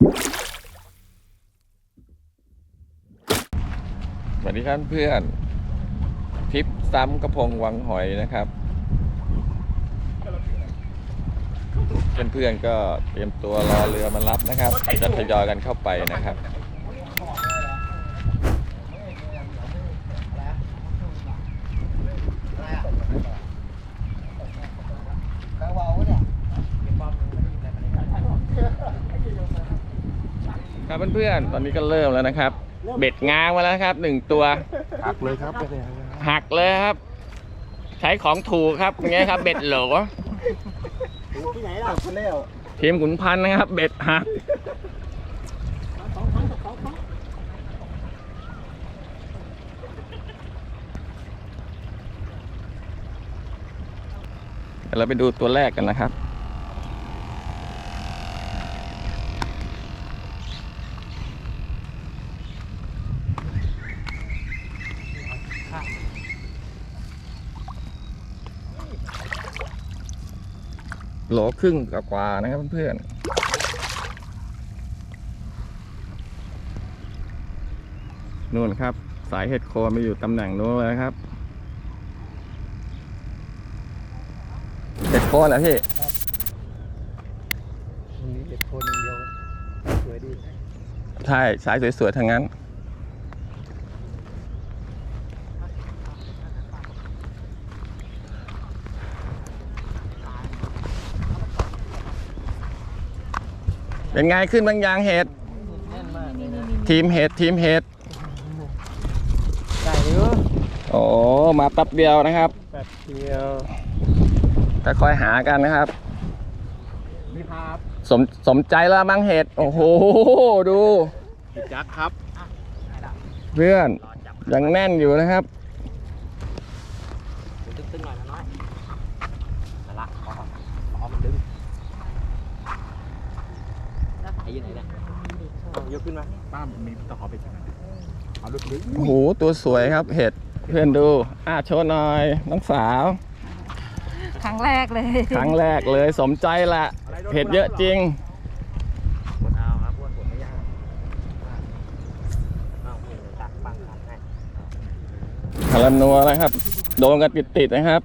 สวัสดีครับเพื่อนทริปซ้ำกระพงวังหอยนะครับ เพื่อนๆก็เตรียมตัวรอเรือมารับนะครับ จะทยอยกันเข้าไปนะครับ เพื่อนๆ ตอนนี้ก็เริ่มแล้วนะครับ เบ็ดง้างมาแล้วนะครับหนึ่งตัว หักเลยครับไปเลยหักเลยครับ ใช้ของถูกครับอย่างเงี้ยครับ เบ็ดโหลที่ไหนล่ะคนเลี้ยวทีมขุนพันธ์นะครับ เบ็ดหักเดี๋ยวเราไปดูตัวแรกกันนะครับ โหลครึ่งกว่าๆนะครับเพื่อนๆนู่นครับ สายเห็ดโคนมาอยู่ตำแหน่งนู้นเลยครับ เห็ดโคนเหรอพี่วันนี้เด็กคนอย่างเดียวสวยดี ใช่ สายสวยๆทางนั้น เป็นไงขึ้นบางยางเห็ดแน่นมากเลยนะทีมเห็ดทีมเห็ดใส่เยอะโอ้มาแป๊บเดียวนะครับแบบเดียวค่อยๆหากันนะครับนี่ครับสมสมใจแล้วมั้งเห็ดโอ้โหดูยักษ์ครับ เพื่อนยังแน่นอยู่นะครับ ตึ้งๆหน่อยนะน้อยนั่นละขอขอมันดึงแล้วสายอยู่ไหนเนี่ยเอา ยกขึ้นมาป้ามีตะขอไปจังเอาลึกโอ้โหตัวสวยครับเห็ดเพื่อนดูอะโชว์หน่อยน้องสาว ครั้งแรกเลย ครั้งแรกเลยสมใจละเห็ดเยอะจริงปวดเอาครับปวดปวดไม่ยากเอาเดี๋ยวตักปังขันให้คารานัวนะครับ โดนกันติดๆนะครับ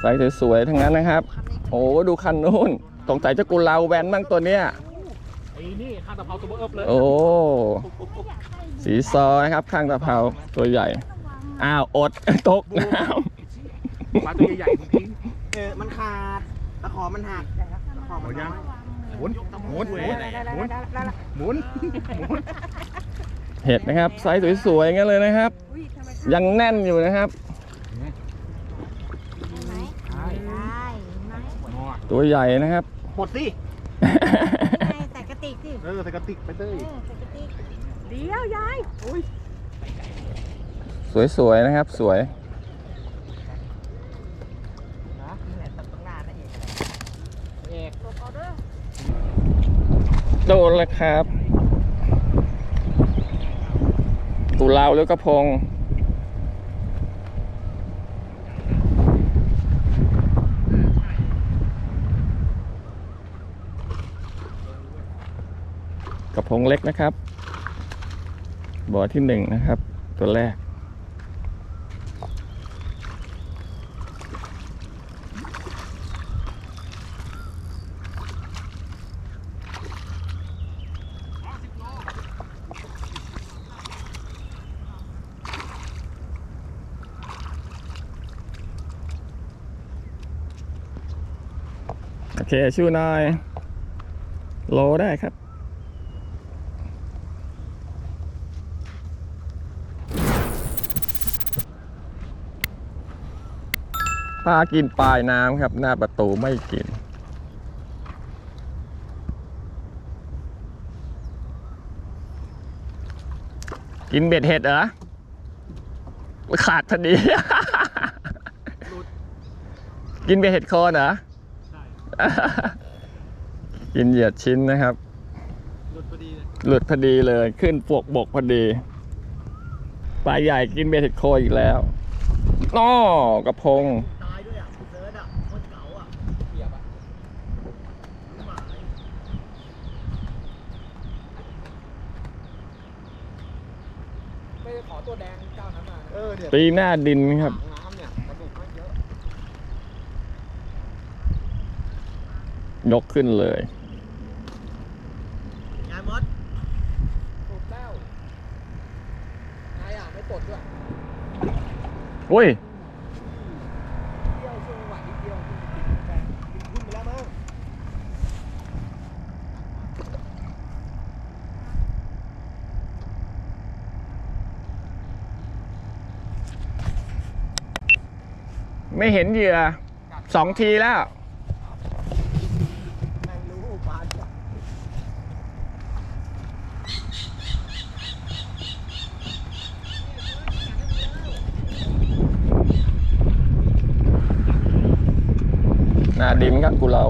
ใส่สวยๆทั้งนั้นนะครับ โอ้ดูคันนู้นสงสัยจะกุลาแวนบ้างตัวเนี้ย ไอ้นี่ข้างตะเภาตัวเอิบเลยโอ้ สีซอนะครับข้างตะเภาตัวใหญ่ อ้าวอด ตกน้ปลาตัวใหญ่ๆทิ้งเออ มันขาดตะขอมันหักตะขอมันยังหมุนหมุนหมุนหมุนหมุนหมุนำเห็ดนะครับไซส์สวยๆงั้นเลยนะครับ ยังแน่นอยู่นะครับได้ไหมตัวใหญ่นะครับ หมดสิใส่กระ ติกสิเออใส่กระติกไปเต้ยเออใส่กระติกเดี๋ยวยายสวยๆนะครับ สวยนะนี่แหละตัดตรงหน้านั่นเองเอกโดนแล้วครับ ตุลาวแล้วกระพง พงเล็กนะครับ บ่อที่หนึ่งนะครับ ตัวแรก โอเคชูหน่อยโลได้ครับ ปลากินปลายน้ำครับ หน้าประตูไม่กิน กินเบ็ดเห็ดเหรอขาดพอดี กินเบ็ดเห็ดโคนเหรอกินเหยียดชิ้นนะครับหลุดพอดีเลยหลุดพอดีเลย ขึ้นปวกบกพอดีปลาใหญ่กินเบ็ดเห็ดโคนอีกแล้วน้อกระพง ตายด้วยอะเซิร์ชอะโคตรเก๋าอะเกียบอะ ตัวแดงเจ้านั้นมาเออเนี่ย ตีหน้าดินครับน้ำเนี่ยกระดูกมันเยอะยกขึ้นเลยยายมดปลดแล้วนายอะไม่ปลดด้วยอุ้ย เที่ยวช่วงหวานนิดเดียวแฟนกินขึ้นไปแล้วมั้ง ไม่เห็นเหยื่อสองทีแล้วแม่งรู้ปลาจ้ะหน้าดินครับกูเรา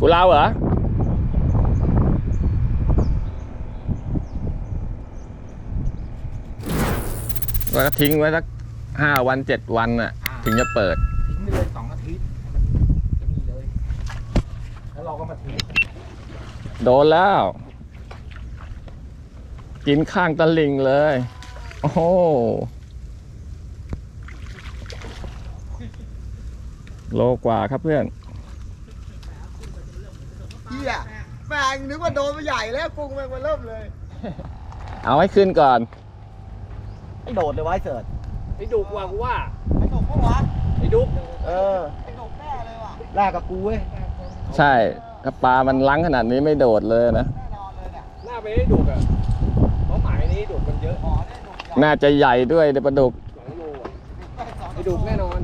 กูเราเหรอ แล้วก็ทิ้งไว้สักห้าวันเจ็ดวันน่ะถึงจะเปิด ทิ้งไปเลยสองอาทิตย์ให้มันไอ้นี่เลย แล้วเราก็มาทิ้งโดนแล้ว กินข้างตะลิงเลย โอ้โหโลกว่าครับเพื่อน เฮียแม่งนึกว่าโดนมาใหญ่แล้วกุ้งแม่งมาเริ่มเลย เอาให้ขึ้นก่อน ไอ้โดดเลยไวะไอ้เสิร์ตไอ้ดุกว่ากูว่าไอ้โดดปะวะไอ้ดุกเออไอ้โดดแน่เลยว่ะแรกกับกูเว้ยใช่ถ้าปลามันลังขนาดนี้ไม่โดดเลยนะ แน่นอนเลยเนี่ยหน้าไปไอ้ดุกอะเพราะหมายนี้ดุกมันเยอะอ๋อได้โดดใหญ่น่าจะใหญ่ด้วยเดยวปลาดุกสองโลอะไอ้ดุกแน่นอน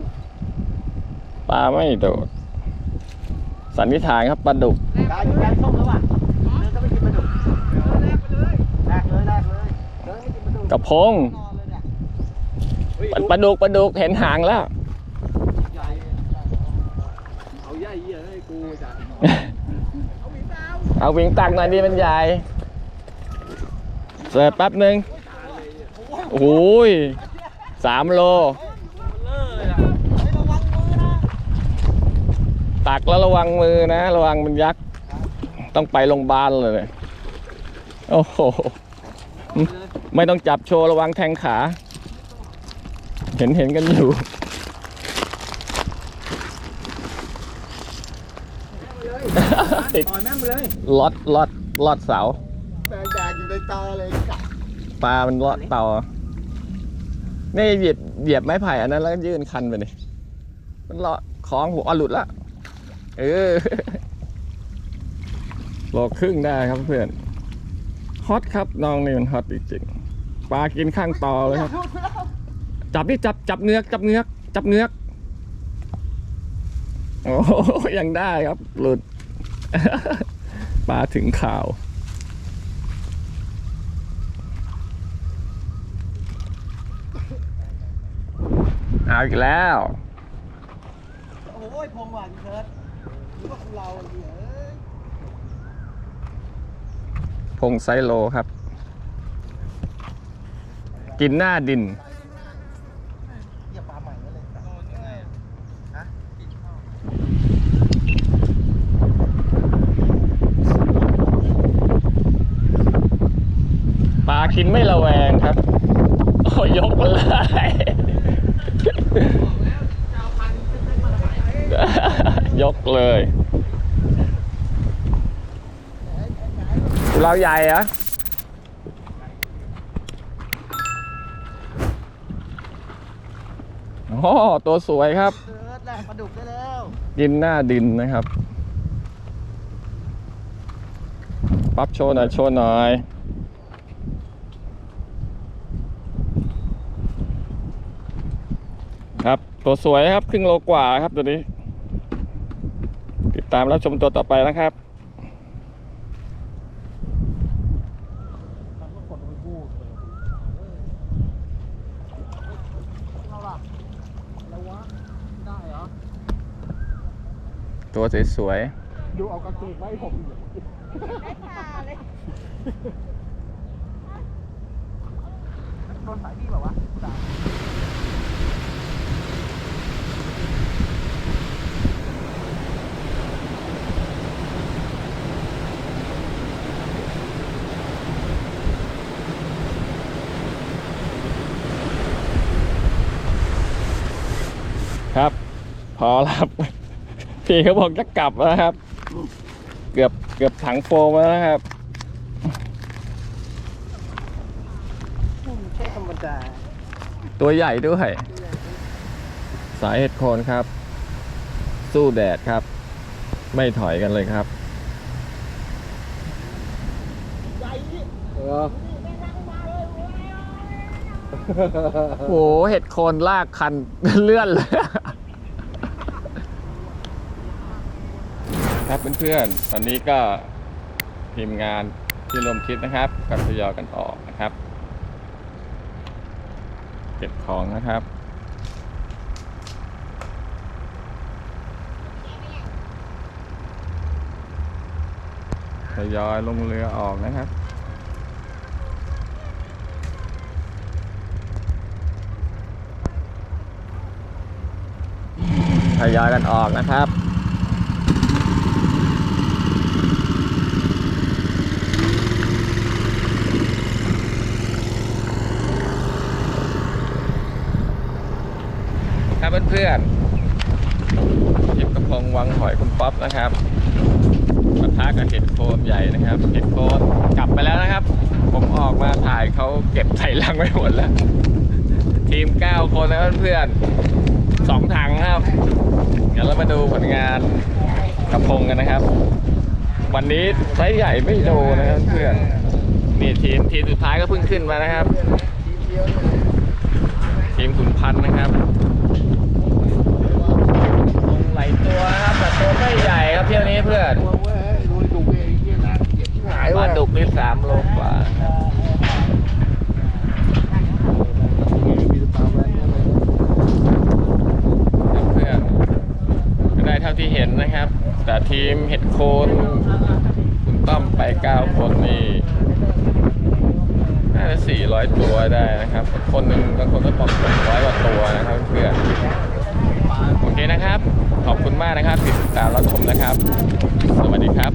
ปลาไม่โดด สันนิษฐานครับปลาดุกกายอยู่แกงส้มแล้วว่ะเดินก็ไม่กินปลาดุกแรกเลยแรกเลยเดินไม่กินปลาดุกกระพง แน่นอนเลยเนี่ยเฮ้ย ปลาดุกปลาดุกปลาดุกเห็นหางแล้วใหญ่เอาใหญ่เหี้ยให้กูจ้ะเอาวิ่งตักหน่อยดีมันใหญ่เสิร์ฟแป๊บหนึ่งโอ้ยสามโลเลยอะเฮ้ยระวังมือนะตักแล้วระวังมือนะ ระวังมันยักษ์ต้องไปโรงพยาบาลเลย โอ้โห ไม่ต้องจับโชว์ระวังแทงขา เห็นเห็นกันอยู่ติดปล่อยแม่งไปเลยลอดลอดลอดเสาแมงแดงอยู่ในตาเลยกัดปลามันเลาะเตานี่เหยียบเหยียบไม้ไผ่อันนั้นแล้วก็ยื่นคันไปนี่มันเลาะคล้องหัวอะหลุดละเออโลครึ่งได้ครับเพื่อนฮอตครับน้องนี่มันฮอตจริงๆปลากินข้างตอเลยครับ จับนี่จับจับเงือกจับเงือกจับเงือกโอ้โหยังได้ครับ หลุดปลาถึงข่าวเอาอีกแล้ว โอ้ยพงหวานเชิดนึกว่าเราเหี้ยเอ้ยพงไซโลครับ กินหน้าดิน เหี้ยปลาใหม่ก็เลยโดนยังไงฮะ ยินไม่ระแวงครับ โอ้ยกเลยยกเลย เราใหญ่เหรอะโอ้ตัวสวยครับเชิดแรกปลาดุกได้แล้วกินหน้าดินนะครับ ปั๊บโชว์หน่อย โชว์หน่อย ครับ ตัวสวยครับครึ่งโลกว่าครับตัวนี้ ติดตามรับชมตัวต่อไปนะครับมันก็กดไปกู้เราล่ะแล้ววะได้เหรอตัวสวยดูเอากางเกไว้ให้ผมได้ทาเลยโดนสายพี่แบบว่า ครับ พอแล้วครับพี่เขาบอกจะกลับแล้วครับ เกือบเกือบถังโฟมแล้วนะครับใช่ธรรมดาตัวใหญ่ด้วย สายเห็ดโคนครับ สู้แดดครับ ไม่ถอยกันเลยครับโหเห็ดโคนลากคันเลื่อนเลย ครับเพื่อนๆ ตอนนี้ก็ทีมงานที่รวมคิดนะครับก็ทยอยกันออกนะครับเก็บของนะครับทยอยลงเรือออกนะครับทยอยกันออกนะครับ ครับเพื่อนๆทิพกระพงวังหอยคุณป๊อปนะครับปะทะกับเห็ดโคนใหญ่นะครับ เห็ดโคนกลับไปแล้วนะครับ ผมออกมาถ่ายเขาเก็บใส่ลังไว้หมดแล้ว ทีม9คนนะเพื่อนๆสองถังครับงั้นเรามาดูผลงานกระพงกันนะครับ วันนี้ไซส์ใหญ่ไม่โดนนะครับเพื่อนนี่ทีมทีมสุดท้ายก็เพิ่งขึ้นมานะครับ ทีมขุนพันธ์นะครับลงไหลตัวนะครับแต่ตัวไม่ใหญ่ครับเที่ยวนี้เพื่อนปลาดุกนี่สามโลกว่าครับเพื่อนๆก็ได้เท่าที่เห็นนะครับ แต่ทีมเห็ดโคน คุณต้อมไปเก้าคนนี่น่าจะสี่ร้อยตัวได้นะครับ คนหนึ่งบางคนก็บอกร้อยกว่าตัวนะครับเพื่อนโอเคนะครับ ขอบคุณมากนะครับติดตามรับชมนะครับ สวัสดีครับ